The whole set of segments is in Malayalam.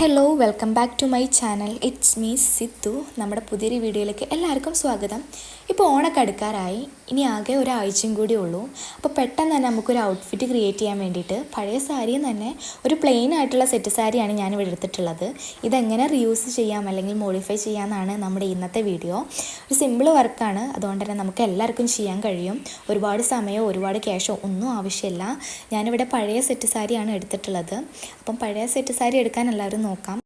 Hello welcome back to my channel it's me Sithu നമ്മുടെ പുതിയൊരു വീഡിയോയിലേക്ക് എല്ലാവർക്കും സ്വാഗതം. ഇപ്പോൾ ഓണൊക്കെ അടുക്കാറായി ഇനി ആകെ ഒരാഴ്ചയും കൂടി ഉള്ളൂ. അപ്പോൾ പെട്ടെന്ന് തന്നെ നമുക്കൊരു ഔട്ട്ഫിറ്റ് ക്രിയേറ്റ് ചെയ്യാൻ വേണ്ടിയിട്ട് പഴയ സാരിയും തന്നെ ഒരു പ്ലെയിൻ ആയിട്ടുള്ള സെറ്റ് സാരിയാണ് ഞാൻ ഇവിടെ എടുത്തിട്ടുള്ളത്. ഇതെങ്ങനെ റീയൂസ് ചെയ്യാം അല്ലെങ്കിൽ മോഡിഫൈ ചെയ്യാമെന്നാണ് നമ്മുടെ ഇന്നത്തെ വീഡിയോ ഒരു സിമ്പിൾ വർക്കാണ് അതുകൊണ്ട് തന്നെ നമുക്ക് എല്ലാവർക്കും ചെയ്യാൻ കഴിയും. ഒരുപാട് സമയമോ ഒരുപാട് ക്യാഷോ ഒന്നും ആവശ്യമില്ല. ഞാനിവിടെ പഴയ സെറ്റ് സാരിയാണ് എടുത്തിട്ടുള്ളത്. അപ്പം പഴയ സെറ്റ് സാരി എടുക്കാൻ എല്ലാവരും നോക്കാം.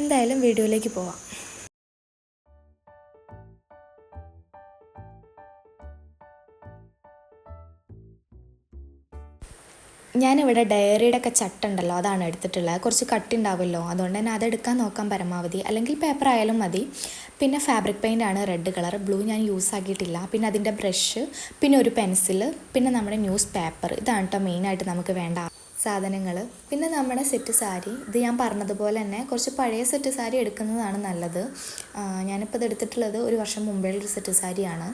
എന്തായാലും വീഡിയോയിലേക്ക് പോവാം. ഞാനിവിടെ ഡയറിയുടെ ഒക്കെ ചട്ടുണ്ടല്ലോ അതാണ് എടുത്തിട്ടുള്ളത്. കുറച്ച് കട്ടുണ്ടാവുമല്ലോ അതുകൊണ്ട് തന്നെ അതെടുക്കാൻ നോക്കാൻ പരമാവധി. അല്ലെങ്കിൽ പേപ്പർ ആയാലും മതി. പിന്നെ ഫാബ്രിക് പെയിന്റ് ആണ് റെഡ് കളർ ബ്ലൂ ഞാൻ യൂസ് ആക്കിയിട്ടില്ല. പിന്നെ അതിന്റെ ബ്രഷ് പിന്നെ ഒരു പെൻസിൽ പിന്നെ നമ്മുടെ ന്യൂസ് പേപ്പർ ഇതാണ് കേട്ടോ മെയിനായിട്ട് നമുക്ക് വേണ്ട സാധനങ്ങൾ പിന്നെ നമ്മുടെ സെറ്റ് സാരി ഇത് ഞാൻ പറഞ്ഞതുപോലെ തന്നെ കുറച്ച് പഴയ സെറ്റ് സാരി എടുക്കുന്നതാണ് നല്ലത്. ഞാനിപ്പോൾ ഇത് എടുത്തിട്ടുള്ളത് ഒരു വർഷം മുമ്പേ ഒരു സെറ്റ് സാരിയാണ്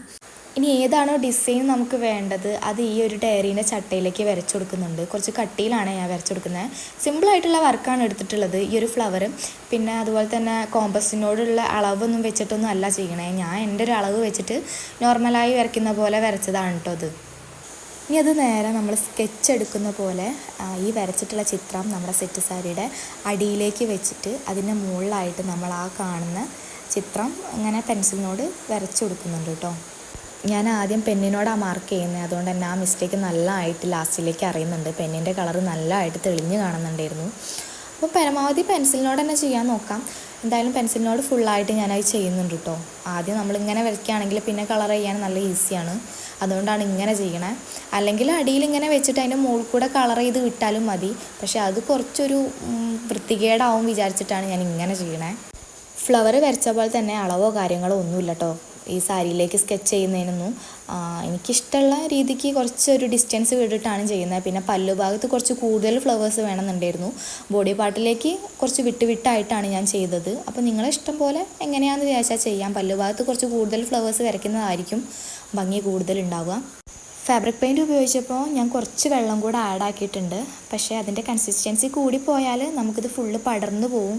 ഇനി ഏതാണോ ഡിസൈൻ നമുക്ക് വേണ്ടത് അത് ഈ ഒരു ഡയറീന്റെ ചട്ടയിലേക്ക് വരച്ചു കൊടുക്കുന്നുണ്ട്. കുറച്ച് കട്ടിയിലാണ് ഞാൻ വരച്ചു കൊടുക്കുന്നത്. സിമ്പിളായിട്ടുള്ള വർക്കാണ് എടുത്തിട്ടുള്ളത്. ഈ ഒരു ഫ്ലവർ പിന്നെ അതുപോലെ തന്നെ കോമ്പസിനോടുള്ള അളവൊന്നും വെച്ചിട്ടൊന്നും അല്ല ചെയ്യണേ. ഞാൻ എന്റെ ഒരു അളവ് വെച്ചിട്ട് നോർമലായി വരയ്ക്കുന്ന പോലെ വരച്ചതാണ് കേട്ടോ അത്. ഇനി അത് നേരെ നമ്മൾ സ്കെച്ച് എടുക്കുന്ന പോലെ ഈ വരച്ചിട്ടുള്ള ചിത്രം നമ്മുടെ സെറ്റ് സാരിയുടെ അടിയിലേക്ക് വെച്ചിട്ട് അതിന്റെ മുകളിലായിട്ട് നമ്മൾ ആ കാണുന്ന ചിത്രം അങ്ങനെ പെൻസിലിനോട് വരച്ചു കൊടുക്കുന്നുണ്ട് കേട്ടോ ഞാൻ ആദ്യം പെന്നിനോടാണ് മാർക്ക് ചെയ്യുന്നത് അതുകൊണ്ട് തന്നെ ആ മിസ്റ്റേക്ക് നല്ലതായിട്ട് ലാസ്റ്റിലേക്ക് അറിയുന്നുണ്ട്. പെന്നിന്റെ കളർ നല്ലതായിട്ട് തെളിഞ്ഞ് കാണുന്നുണ്ടായിരുന്നു. അപ്പോൾ പരമാവധി പെൻസിലിനോട് തന്നെ ചെയ്യാൻ നോക്കാം. എന്തായാലും പെൻസിലിനോട് ഫുള്ളായിട്ട് ഞാനത് ചെയ്യുന്നുണ്ട് കേട്ടോ ആദ്യം നമ്മളിങ്ങനെ വരയ്ക്കുകയാണെങ്കിൽ പിന്നെ കളർ ചെയ്യാൻ നല്ല ഈസിയാണ് അതുകൊണ്ടാണ് ഇങ്ങനെ ചെയ്യണേ. അല്ലെങ്കിൽ അടിയിൽ ഇങ്ങനെ വെച്ചിട്ട് അതിന്റെ മുകളിൽ കൂടെ കളർ ചെയ്ത് വിട്ടാലും മതി. പക്ഷേ അത് കുറച്ചൊരു വൃത്തികേടാവും വിചാരിച്ചിട്ടാണ് ഞാൻ ഇങ്ങനെ ചെയ്യണേ. ഫ്ലവർ വരച്ച പോലെ തന്നെ അളവോ കാര്യങ്ങളോ ഒന്നുമില്ല കേട്ടോ ഈ സാരിയിലേക്ക് സ്കെച്ച് ചെയ്യുന്നതിനൊന്നും എനിക്കിഷ്ടമുള്ള രീതിക്ക് കുറച്ചൊരു ഡിസ്റ്റൻസ് വിട്ടിട്ടാണ് ചെയ്യുന്നത്. പിന്നെ പല്ലു ഭാഗത്ത് കുറച്ച് കൂടുതൽ ഫ്ലവേഴ്സ് വേണമെന്നുണ്ടായിരുന്നു. ബോഡി പാർട്ടിലേക്ക് കുറച്ച് വിട്ട് വിട്ടായിട്ടാണ് ഞാൻ ചെയ്തത്. അപ്പോൾ നിങ്ങളെ ഇഷ്ടം പോലെ എങ്ങനെയാണെന്ന് വിചാരിച്ചാൽ ചെയ്യാം. പല്ലു ഭാഗത്ത് കുറച്ച് കൂടുതൽ ഫ്ലവേഴ്സ് വരയ്ക്കുന്നതായിരിക്കും ഭംഗി കൂടുതൽ ഉണ്ടാവുക. ഫാബ്രിക് പെയിന്റ് ഉപയോഗിച്ചപ്പോൾ ഞാൻ കുറച്ച് വെള്ളം കൂടെ ആഡ് ആക്കിയിട്ടുണ്ട്. പക്ഷേ അതിന്റെ കൺസിസ്റ്റൻസി കൂടിപ്പോയാൽ നമുക്കിത് ഫുള്ള് പടർന്നു പോവും.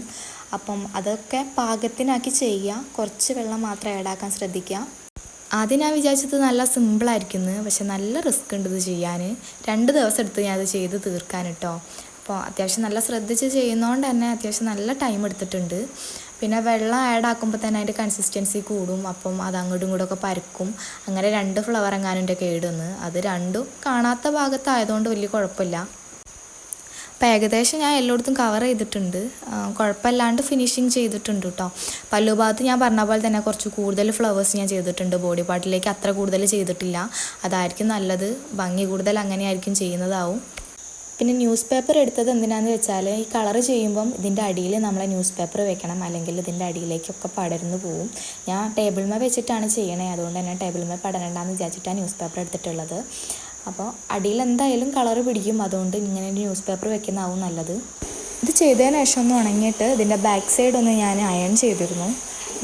അപ്പം അതൊക്കെ പാകത്തിനാക്കി ചെയ്യുക. കുറച്ച് വെള്ളം മാത്രം ആഡ് ആക്കാൻ ശ്രദ്ധിക്കുക. ആദ്യം ഞാൻ വിചാരിച്ചത് നല്ല സിമ്പിളായിരിക്കുന്നു പക്ഷെ നല്ല റിസ്ക് ഉണ്ട് ഇത് ചെയ്യാൻ രണ്ട് ദിവസം എടുത്ത് ഞാൻ അത് ചെയ്ത് തീർക്കാൻ കേട്ടോ അപ്പോൾ അത്യാവശ്യം നല്ല ശ്രദ്ധിച്ച് ചെയ്യുന്നതുകൊണ്ട് തന്നെ അത്യാവശ്യം നല്ല ടൈം എടുത്തിട്ടുണ്ട്. പിന്നെ വെള്ളം ആഡ് ആക്കുമ്പോൾ തന്നെ അതിന്റെ കൺസിസ്റ്റൻസി കൂടും. അപ്പം അത് അങ്ങോട്ടും ഇങ്ങോട്ടും ഒക്കെ പരക്കും. അങ്ങനെ രണ്ട് ഫ്ലവർ എങ്ങാനും കേടുവന്ന് അത് രണ്ടും കാണാത്ത ഭാഗത്തായതുകൊണ്ട് വലിയ കുഴപ്പമില്ല. അപ്പോൾ ഏകദേശം ഞാൻ എല്ലായിടത്തും കവർ ചെയ്തിട്ടുണ്ട്. കുഴപ്പമില്ലാണ്ട് ഫിനിഷിങ് ചെയ്തിട്ടുണ്ട് കേട്ടോ പല്ലു ഭാഗത്ത് ഞാൻ പറഞ്ഞ പോലെ തന്നെ കുറച്ച് കൂടുതൽ ഫ്ലവേഴ്സ് ഞാൻ ചെയ്തിട്ടുണ്ട്. ബോഡി പാർട്ടിലേക്ക് അത്ര കൂടുതൽ ചെയ്തിട്ടില്ല. അതായിരിക്കും നല്ലത്. ഭംഗി കൂടുതൽ അങ്ങനെയായിരിക്കും ചെയ്യുന്നതാവും. പിന്നെ ന്യൂസ് പേപ്പർ എടുത്തത് എന്തിനാന്ന് വെച്ചാൽ ഈ കളർ ചെയ്യുമ്പം ഇതിന്റെ അടിയിൽ നമ്മളെ ന്യൂസ് പേപ്പർ വെക്കണം. അല്ലെങ്കിൽ ഇതിന്റെ അടിയിലേക്കൊക്കെ പടരുന്നു പോവും. ഞാൻ ടേബിൾ മേ വെച്ചിട്ടാണ് ചെയ്യണേ. അതുകൊണ്ട് തന്നെ ടേബിൾ മേ പടരണ്ടെന്ന് വിചാരിച്ചിട്ടാണ് ന്യൂസ് പേപ്പർ എടുത്തിട്ടുള്ളത്. അപ്പോൾ അടിയിൽ എന്തായാലും കളർ പിടിക്കും. അതുകൊണ്ട് ഇങ്ങനെ ന്യൂസ് പേപ്പർ വെക്കുന്നതാവും നല്ലത്. ഇത് ചെയ്തതിന് ശേഷം ഒന്ന് ഉണങ്ങിയിട്ട് ഇതിന്റെ ബാക്ക് സൈഡ് ഒന്ന് ഞാൻ അയൺ ചെയ്തിരുന്നു.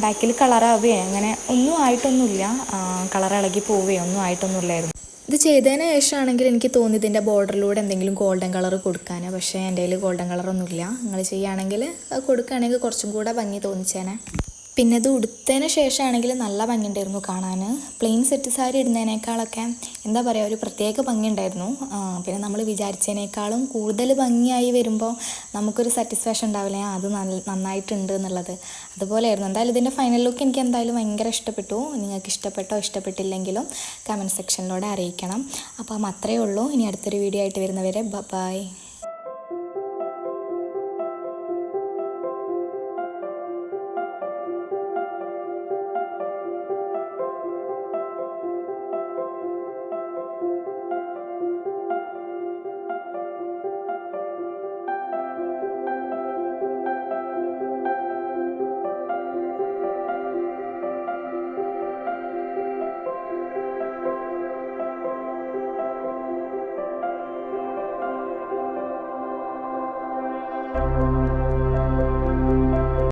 ബാക്കിൽ കളറാവുകയോ അങ്ങനെ ഒന്നും ആയിട്ടൊന്നുമില്ല. കളർ ഇളകി പോവുകയോ ഒന്നും ആയിട്ടൊന്നുമില്ലായിരുന്നു. ഇത് ചെയ്തതിന് ശേഷമാണെങ്കിൽ എനിക്ക് തോന്നി ഇതിന്റെ ബോർഡറിലൂടെ എന്തെങ്കിലും ഗോൾഡൻ കളർ കൊടുക്കാൻ പക്ഷേ എന്റെ കയ്യിൽ ഗോൾഡൻ കളറൊന്നുമില്ല നിങ്ങൾ ചെയ്യുകയാണെങ്കിൽ കൊടുക്കുകയാണെങ്കിൽ കുറച്ചും കൂടെ ഭംഗി തോന്നിച്ചേനെ. പിന്നെ ഇത് ഉടുത്തതിന് ശേഷമാണെങ്കിൽ നല്ല ഭംഗിയുണ്ടായിരുന്നു കാണാൻ. പ്ലെയിൻ സെറ്റ് സാരി ഇടുന്നതിനേക്കാളൊക്കെ എന്താ പറയുക ഒരു പ്രത്യേക ഭംഗിയുണ്ടായിരുന്നു. പിന്നെ നമ്മൾ വിചാരിച്ചതിനേക്കാളും കൂടുതൽ ഭംഗിയായി വരുമ്പോൾ നമുക്കൊരു സാറ്റിസ്ഫാക്ഷൻ ഉണ്ടാവില്ലേ? അത് നന്നായിട്ടുണ്ട് എന്നുള്ളത്. അതുപോലെയായിരുന്നു. എന്തായാലും ഇതിന്റെ ഫൈനൽ ലുക്ക് എനിക്ക് എന്തായാലും ഭയങ്കര ഇഷ്ടപ്പെട്ടു. നിങ്ങൾക്ക് ഇഷ്ടപ്പെട്ടോ ഇഷ്ടപ്പെട്ടില്ലെങ്കിലും കമന്റ് സെക്ഷനിലൂടെ അറിയിക്കണം. അപ്പം അത്രയേ ഉള്ളൂ. ഇനി അടുത്തൊരു വീഡിയോ ആയിട്ട് വരുന്നവരെ ബൈ